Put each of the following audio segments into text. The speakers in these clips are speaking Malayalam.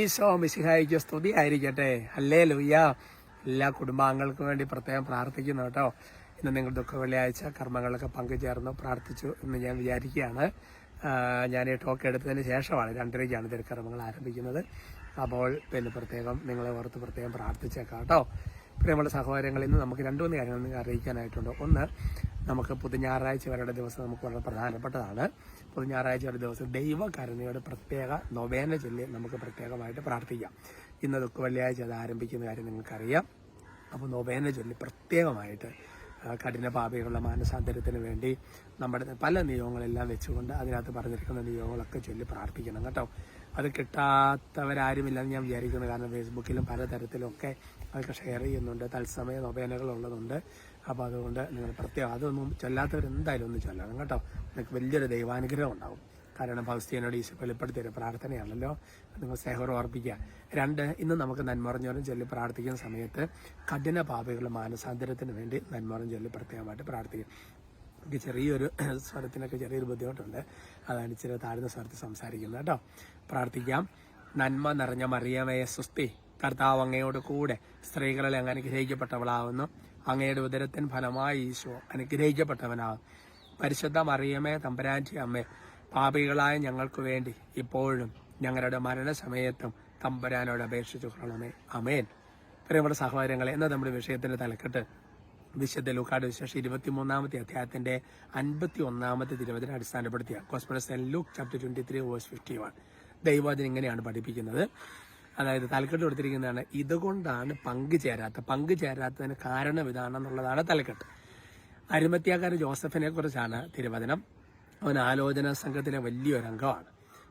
ഈശോ മിശിഹായിക്ക് സ്തുതി ആയിരിക്കട്ടെ അല്ലേ ലുയ്യ എല്ലാ കുടുംബാംഗങ്ങൾക്കും വേണ്ടി പ്രത്യേകം പ്രാർത്ഥിക്കുന്നു കേട്ടോ. ഇന്ന് നിങ്ങൾ ദുഃഖ വെള്ളിയാഴ്ച കർമ്മങ്ങളൊക്കെ പങ്കുചേർന്ന് പ്രാർത്ഥിച്ചു എന്ന് ഞാൻ വിചാരിക്കുകയാണ്. ഞാൻ ഈ ടോക്ക് എടുത്തതിന് ശേഷമാണ് രണ്ടരയ്ക്കാണ് തിരുക്കർമ്മങ്ങൾ ആരംഭിക്കുന്നത്. അപ്പോൾ പിന്നെ പ്രത്യേകം നിങ്ങളെ ഓർത്ത് പ്രത്യേകം പ്രാർത്ഥിച്ചേക്കാം കേട്ടോ. പ്രിയമുള്ള സഹോദരങ്ങളിൽ നിന്ന് നമുക്ക് രണ്ടു മൂന്ന് കാര്യങ്ങൾ അറിയിക്കാനായിട്ടുണ്ട്. ഒന്ന് നമുക്ക് പുതു ഞായറാഴ്ച വരെയുള്ള ദിവസം നമുക്ക് വളരെ പ്രധാനപ്പെട്ടതാണ്. പുതു ഞായറാഴ്ച വരെ ദിവസം ദൈവകരുണയുടെ പ്രത്യേക നൊവേന ചൊല്ലി നമുക്ക് പ്രത്യേകമായിട്ട് പ്രാർത്ഥിക്കാം. ഇന്ന് ദുഃഖ വെള്ളിയാഴ്ച അത് ആരംഭിക്കുന്ന കാര്യം നിങ്ങൾക്കറിയാം. അപ്പോൾ നൊവേന ചൊല്ലി പ്രത്യേകമായിട്ട് കഠിന പാപികളുടെ മാനസാന്തരത്തിന് വേണ്ടി നമ്മുടെ പല നിയമങ്ങളെല്ലാം വെച്ചുകൊണ്ട് അതിനകത്ത് പറഞ്ഞിരിക്കുന്ന നിയമങ്ങളൊക്കെ ചൊല്ലി പ്രാർത്ഥിക്കണം കേട്ടോ. അത് കിട്ടാത്തവരാരുമില്ലെന്ന് ഞാൻ വിചാരിക്കുന്നു. കാരണം ഫേസ്ബുക്കിലും പലതരത്തിലും ഒക്കെ അതൊക്കെ ഷെയർ ചെയ്യുന്നുണ്ട്. തത്സമയ നൊവേനകൾ ഉള്ളതുണ്ട് അപ്പോൾ അതുകൊണ്ട് നിങ്ങൾ പ്രത്യേകം അതൊന്നും ചൊല്ലാത്തവർ എന്തായാലും ഒന്ന് ചൊല്ലണം കേട്ടോ. നിങ്ങൾക്ക് വലിയൊരു ദൈവാനുഗ്രഹം ഉണ്ടാവും. കാരണം ഫൗസ്തീനോട് ഈശോ വെളിപ്പെടുത്തിയ ഒരു പ്രാർത്ഥനയാണല്ലോ. നിങ്ങൾ സ്നേഹം ഓർപ്പിക്കുക. രണ്ട് ഇന്ന് നമുക്ക് നന്മറഞ്ഞോരം ചൊല്ലി പ്രാർത്ഥിക്കുന്ന സമയത്ത് കഠിന പാപികൾ മാനസാന്തരത്തിന് വേണ്ടി നന്മറിഞ്ഞ് ചൊല്ലി പ്രത്യേകമായിട്ട് പ്രാർത്ഥിക്കും. എനിക്ക് ചെറിയൊരു സ്വരത്തിനൊക്കെ ചെറിയൊരു ബുദ്ധിമുട്ടുണ്ട്. അതാണ് ഇച്ചിരി താഴ്ന്ന സ്വരത്തിൽ സംസാരിക്കുന്നത് കേട്ടോ. പ്രാർത്ഥിക്കാം. നന്മ നിറഞ്ഞ മറിയമയെ സുസ്തി കർത്താവ് അങ്ങയോട് കൂടെ സ്ത്രീകളിൽ അങ്ങനെ അനുഗ്രഹിക്കപ്പെട്ടവളാവുന്നു. അങ്ങയുടെ ഉദരത്തിൻ ഫലമായി ഈശോ അനുഗ്രഹിക്കപ്പെട്ടവനാകും പരിശുദ്ധ മറിയമേ തമ്പരാന്റി അമ്മേ പാപികളായ ഞങ്ങൾക്ക് വേണ്ടി ഇപ്പോഴും ഞങ്ങളുടെ മരണസമയത്തും തമ്പരാനോട് അപേക്ഷിച്ചു കൊള്ളണമേ. അമേൻ പ്രിയപ്പെട്ട സഹോദരങ്ങളെ എന്ന നമ്മുടെ വിഷയത്തിന്റെ തലക്കെട്ട് വിശുദ്ധ ലൂക്കാട് വിശേഷം ഇരുപത്തിമൂന്നാമത്തെ അധ്യായത്തിന്റെ അൻപത്തി ഒന്നാമത്തെ തിരുവതിനെ അടിസ്ഥാനപ്പെടുത്തിയ. Cosmos Luke chapter twenty three verse fifty one ദൈവവചനം ഇങ്ങനെയാണ് പഠിപ്പിക്കുന്നത്. അതായത് തലക്കെട്ട് കൊടുത്തിരിക്കുന്നതാണ്. ഇതുകൊണ്ടാണ് പങ്കുചേരാത്ത പങ്കുചേരാത്തതിന് കാരണം ഇതാണെന്നുള്ളതാണ് തലക്കെട്ട്. അരുമത്യാക്കാരൻ ജോസഫിനെ കുറിച്ചാണ് തിരുവചനം. അവൻ ആലോചന സംഘത്തിലെ വലിയൊരു അംഗമാണ്.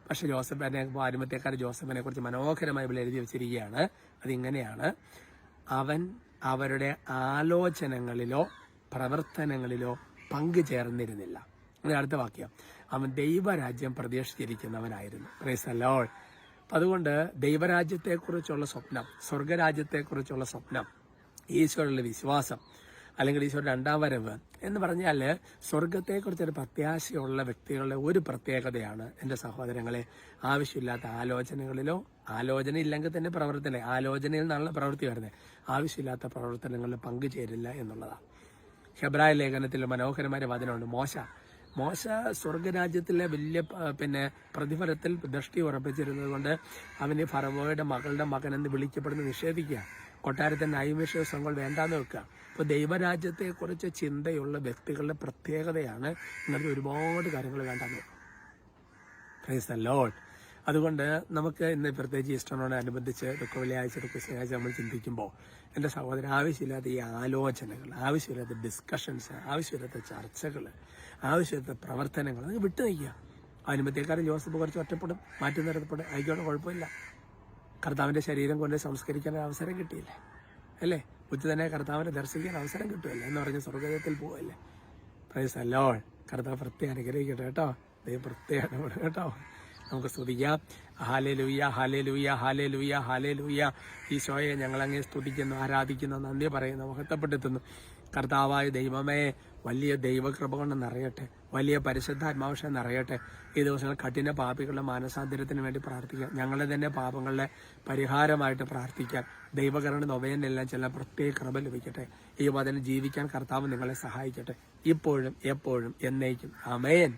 പക്ഷെ ജോസഫിനെ അരുമത്യാക്കാരൻ ജോസഫിനെ കുറിച്ച് മനോഹരമായി ഇവിടെ എഴുതി വെച്ചിരിക്കുകയാണ്. അതിങ്ങനെയാണ്. അവൻ അവരുടെ ആലോചനകളിലോ പ്രവർത്തനങ്ങളിലോ പങ്കുചേർന്നിരുന്നില്ല അങ്ങനെ അടുത്ത വാക്യം. അവൻ ദൈവരാജ്യം പ്രതീക്ഷിച്ചിരിക്കുന്നവനായിരുന്നു. പ്രൈസ് ലോൾ അപ്പം അതുകൊണ്ട് ദൈവരാജ്യത്തെക്കുറിച്ചുള്ള സ്വപ്നം സ്വർഗരാജ്യത്തെക്കുറിച്ചുള്ള സ്വപ്നം ഈശ്വരനുള്ള വിശ്വാസം അല്ലെങ്കിൽ ഈശോ രണ്ടാം വരവ് എന്ന് പറഞ്ഞാൽ സ്വർഗത്തെക്കുറിച്ചൊരു പ്രത്യാശയുള്ള വ്യക്തികളുടെ ഒരു പ്രത്യേകതയാണ് എന്റെ സഹോദരങ്ങളെ. ആവശ്യമില്ലാത്ത ആലോചനകളിലോ ആലോചന ഇല്ലെങ്കിൽ തന്നെ പ്രവർത്തന ആലോചനയിൽ നിന്നുള്ള പ്രവൃത്തി വരുന്നത്. ആവശ്യമില്ലാത്ത പ്രവർത്തനങ്ങളിൽ പങ്കുചേരില്ല എന്നുള്ളതാണ്. ഹെബ്രായ ലേഖനത്തിൽ മനോഹരമായ വചനമുണ്ട്. മോശ മോശ സ്വർഗരാജ്യത്തിലെ വലിയ പിന്നെ പ്രതിഫലത്തിൽ ദൃഷ്ടി ഉറപ്പിച്ചിരുന്നത് കൊണ്ട് അവന് ഫറവോയുടെ മകളുടെ മകൻ എന്ന് വിളിക്കപ്പെടുന്ന നിഷേധിക്കുക. കൊട്ടാരത്തിന്റെ നൈമിഷങ്ങൾ വേണ്ടാന്ന് വെക്കുക. അപ്പോൾ ദൈവരാജ്യത്തെക്കുറിച്ച് ചിന്തയുള്ള വ്യക്തികളുടെ പ്രത്യേകതയാണ് ഇന്നത്തെ ഒരുപാട് കാര്യങ്ങൾ വേണ്ടാന്ന് വെക്കുക. പ്രൈസ് അതുകൊണ്ട് നമുക്ക് ഇന്ന് പ്രത്യേകിച്ച് ഈസ്റ്ററിനോടനുബന്ധിച്ച് ദുഃഖ വെള്ളിയാഴ്ച ദുഃഖ ശനിയാഴ്ച നമ്മൾ ചിന്തിക്കുമ്പോൾ എന്റെ സഹോദരൻ ആവശ്യമില്ലാത്ത ഈ ആലോചനകൾ ആവശ്യമില്ലാത്ത ഡിസ്കഷൻസ് ആവശ്യമില്ലാത്ത ചർച്ചകൾ ആവശ്യമില്ലാത്ത പ്രവർത്തനങ്ങൾ അത് വിട്ടു നയിക്കുക അനുമതിക്കാരൻ ജോസഫ് കുറച്ച് ഒറ്റപ്പെടും മാറ്റി നിർത്തപ്പെടും ആയിക്കോട്ടെ കുഴപ്പമില്ല. കർത്താവിന്റെ ശരീരം കൊണ്ട് സംസ്കരിക്കാൻ അവസരം കിട്ടിയില്ലേ? അല്ലേ? ഉച്ച തന്നെ കർത്താവിനെ ദർശിക്കാൻ അവസരം കിട്ടുമല്ലേ? എന്ന് പറഞ്ഞ് സ്വർഗത്തിൽ പോവല്ലേ? പ്രൈസ് അല്ലോൾ കർത്താവ് പ്രത്യേകം അനുഗ്രഹിക്കട്ടെ കേട്ടോ. ദൈവം പ്രത്യേകം കേട്ടോ. നമുക്ക് സ്തുതിക്കാം. ഹാലേ ലൂയ ഹാലേ ലൂയ ഹാലേ ലൂയ ഹാലേ ലൂയ ഈശോയെ സ്തുതിക്കുന്നു ആരാധിക്കുന്നു നന്ദി പറയുന്നു മഹത്വപ്പെടുത്തുന്നു. കർത്താവായ ദൈവമേ വലിയ ദൈവകൃപ കൊണ്ട് നിറയട്ടെ. വലിയ പരിശുദ്ധാത്മാവശ്യം നിറയട്ടെ. ഈ ദിവസങ്ങൾ കഠിന പാപികളുടെ മാനസാന്തരത്തിന് വേണ്ടി പ്രാർത്ഥിക്കാം. ഞങ്ങളെ തന്നെ പാപങ്ങളുടെ പരിഹാരമായിട്ട് പ്രാർത്ഥിക്കാം. ദൈവകരണ നൊവേനെല്ലാം ചില പ്രത്യേക കൃപ ലഭിക്കട്ടെ. ഈ വചനം ജീവിക്കാൻ കർത്താവ് നിങ്ങളെ സഹായിക്കട്ടെ. ഇപ്പോഴും എപ്പോഴും എന്നേക്കും. അമേൻ